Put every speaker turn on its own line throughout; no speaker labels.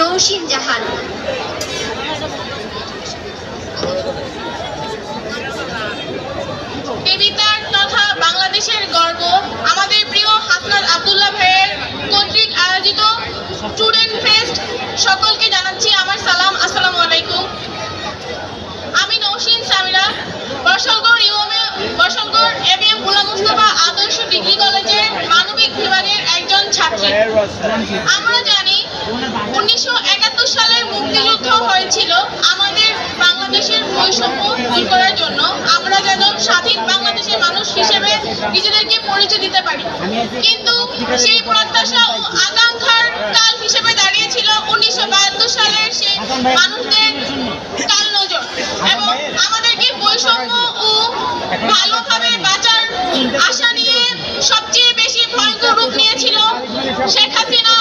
নৌসিন জাহান।
তথা বাংলাদেশের গর্ব, আমাদের প্রিয় আয়োজিত স্টুডেন্ট ফেস্ট সকলকে জানাচ্ছি আমার সালাম আমি নৌসিন সামিরা গুলাম আদর্শ ডিগ্রি কলেজের মানবিক একজন ছাত্রী। আমরা উনিশশো একাত্তর সালের মুক্তিযুদ্ধ হয়েছিল আমাদের বাংলাদেশের বৈষম্য দূর করার জন্য। আমরা যেন স্বাধীন বাংলাদেশের মানুষ হিসেবে নিজেদেরকে পরিচয় দিতে পারি। কিন্তু সেই প্রত্যাশা ও আকাঙ্ক্ষার কাল হিসেবে দাঁড়িয়েছিল উনিশশো বাহাত্তর সালের সেই মানুষদের কাল নজর। এবং আমাদেরকে বৈষম্য ও ভালোভাবে বাঁচার আশা নিয়ে সবচেয়ে বেশি ভয়ঙ্কর রূপ নিয়েছিল শেখ হাসিনা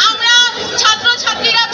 আমরা ছাত্রছাত্রীরা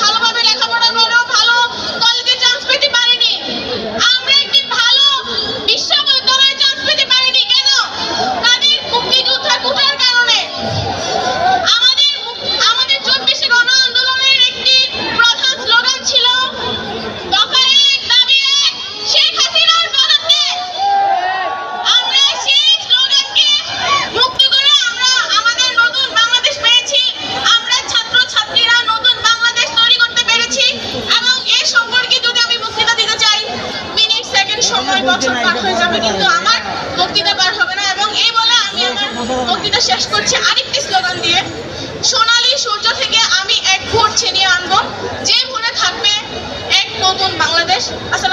ছয় বছর কিন্তু আমার বক্তৃতা পার হবে না এবং এই বলে আমি বক্তৃতা শেষ করছি আরেকটি স্লোগান দিয়ে। সোনালি সূর্য থেকে আমি এক ভোট ছিনিয়ে আনব। যে ভোটে থাকবে এক নতুন বাংলাদেশ। আসসালাম